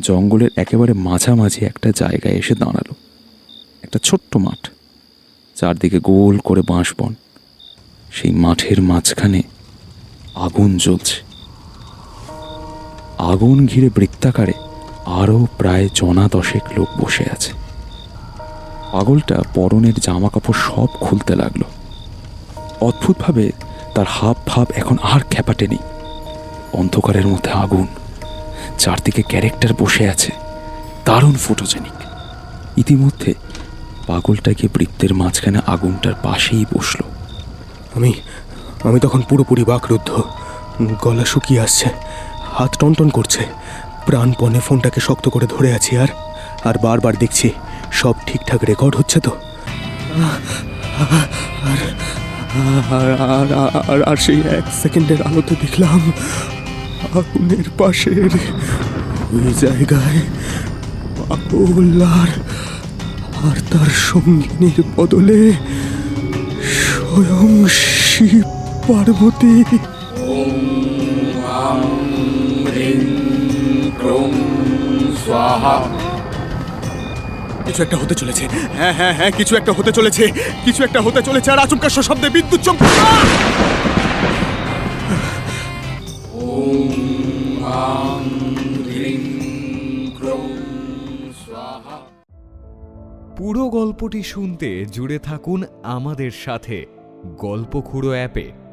জঙ্গলের একেবারে মাঝামাঝি একটা জায়গায় এসে দাঁড়াল। একটা ছোট্ট মাঠ, চারদিকে গোল করে বাঁশ বন সেই মাঠের মাঝখানে আগুন জ্বলছে। আগুন ঘিরে বৃত্তাকারে আরও প্রায় জনা দশেক লোক বসে আছে। পাগলটা পরনের জামা কাপড় সব খুলতে লাগল। অদ্ভুতভাবে তার হাব ভাব এখন আর খ্যাপাটে নেই। অন্ধকারের মধ্যে আগুন চারদিকে ক্যারেক্টার বসে আছে। দারুণ ফটোজেনিক ইতিমধ্যে পাগলটাকে বৃত্তের মাঝখানে আগুনটার পাশেই বসল। আমি আমি তখন পুরোপুরি বাকরুদ্ধ। গলা শুকিয়ে আসছে, হাত টনটন করছে। প্রাণপণে ফোনটাকে শক্ত করে ধরে আছি আর আর বারবার দেখছি সব ঠিকঠাক রেকর্ড হচ্ছে তো। আর আর আর সেই এক সেকেন্ডের আলোতে দেখলাম আগুনের পাশের ওই জায়গায় আর আর তার সঙ্গিনীর বদলে স্বয়ং শিব পার্বতী। কিছু একটা হতে চলেছে। হ্যাঁ হ্যাঁ হ্যাঁ কিছু একটা হতে চলেছে। কিছু একটা হতে চলেছে আর আচমকা শব্দে বিদ্যুৎ চমক পুরো গল্পটি শুনতে জুড়ে থাকুন আমাদের সাথে গল্প খুঁড়ো অ্যাপে।